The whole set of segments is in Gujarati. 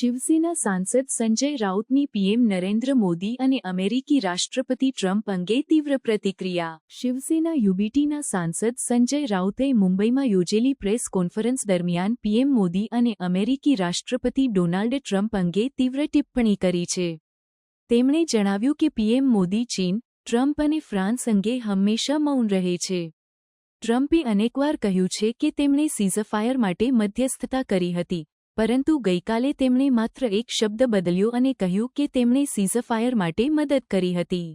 શિવસેના સાંસદ સંજય રાઉતની પીએમ નરેન્દ્ર મોદી અને અમેરિકી રાષ્ટ્રપતિ ટ્રમ્પ અંગે તીવ્ર પ્રતિક્રિયા. શિવસેના યુબીટીના સાંસદ સંજય રાઉતે મુંબઈમાં યોજેલી પ્રેસ કોન્ફરન્સ દરમિયાન પીએમ મોદી અને અમેરિકી રાષ્ટ્રપતિ ડોનાલ્ડ ટ્રમ્પ અંગે તીવ્ર ટિપ્પણી કરી છે. તેમણે જણાવ્યું કે પીએમ મોદી ચીન, ટ્રમ્પ અને ફ્રાન્સ અંગે હંમેશા મૌન રહે છે. ટ્રમ્પે અનેકવાર કહ્યું છે કે તેમણે સીઝફાયર માટે મધ્યસ્થતા કરી હતી પરંતુ ગઈકાલે તેમણે માત્ર એક શબ્દ બદલ્યો અને કહ્યું કે તેમણે સીઝફાયર માટે મદદ કરી હતી.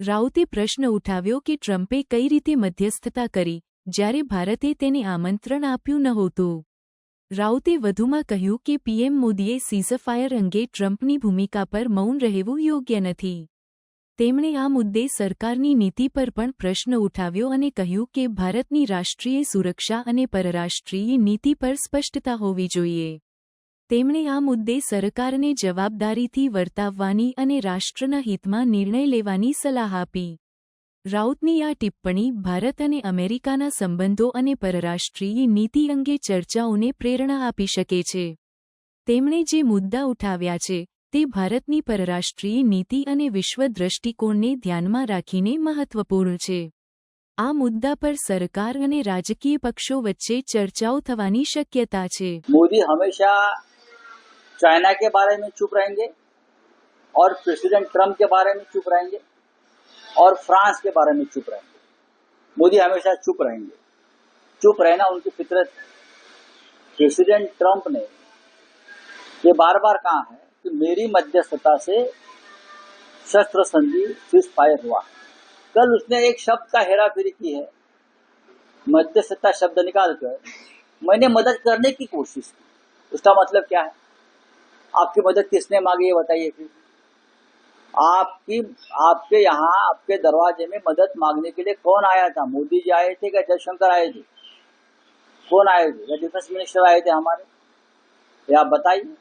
રાઉતે પ્રશ્ન ઉઠાવ્યો કે ટ્રમ્પે કઈ રીતે મધ્યસ્થતા કરી, જ્યારે ભારતે તેને આમંત્રણ આપ્યું નહોતું. રાઉતે વધુમાં કહ્યું કે પીએમ મોદીએ સીઝફાયર અંગે ટ્રમ્પની ભૂમિકા પર મૌન રહેવું યોગ્ય નથી. તેમણે આ મુદ્દે સરકારની નીતિ પર પણ પ્રશ્ન ઉઠાવ્યો અને કહ્યું કે ભારતની રાષ્ટ્રીય સુરક્ષા અને પરરાષ્ટ્રીય નીતિ પર સ્પષ્ટતા હોવી જોઈએ. તેમણે આ મુદ્દે સરકારને જવાબદારીથી વર્તાવવાની અને રાષ્ટ્રના હિતમાં નિર્ણય લેવાની સલાહ આપી. રાઉતની આ ટિપ્પણી ભારત અને અમેરિકાના સંબંધો અને પરરાષ્ટ્રીય નીતિ અંગે ચર્ચાઓને પ્રેરણા આપી શકે છે. તેમણે જે મુદ્દા ઉઠાવ્યા છે, તે ભારતની પરરાષ્ટ્રીય નીતિ અને વિશ્વ દ્રષ્ટિકોણને ધ્યાનમાં રાખીને મહત્વપૂર્ણ છે. આ મુદ્દા પર સરકાર અને રાજકીય પક્ષો વચ્ચે ચર્ચાઓ થવાની શક્યતા છે. મોદી હંમેશા चाइना के बारे में चुप रहेंगे और प्रेसिडेंट ट्रंप के बारे में चुप रहेंगे और फ्रांस के बारे में चुप रहेंगे। मोदी हमेशा चुप रहेंगे। चुप रहना उनकी फितरत प्रेसिडेंट ट्रंप ने ये बार बार कहा है कि मेरी मध्यस्थता से शस्त्र संधि सीज फायर हुआ। कल उसने एक शब्द का हेरा फेरी की है। मध्यस्थता शब्द निकालकर मैंने मदद करने की कोशिश की। उसका मतलब क्या है? आपकी मदद किसने मांगी है, बताइए फिर। आपकी, आपके यहाँ, आपके दरवाजे में मदद मांगने के लिए कौन आया था? मोदी जी आए थे क्या जयशंकर आए थे? कौन आए थे? या डिफेंस मिनिस्टर आए थे हमारे? ये आप बताइए।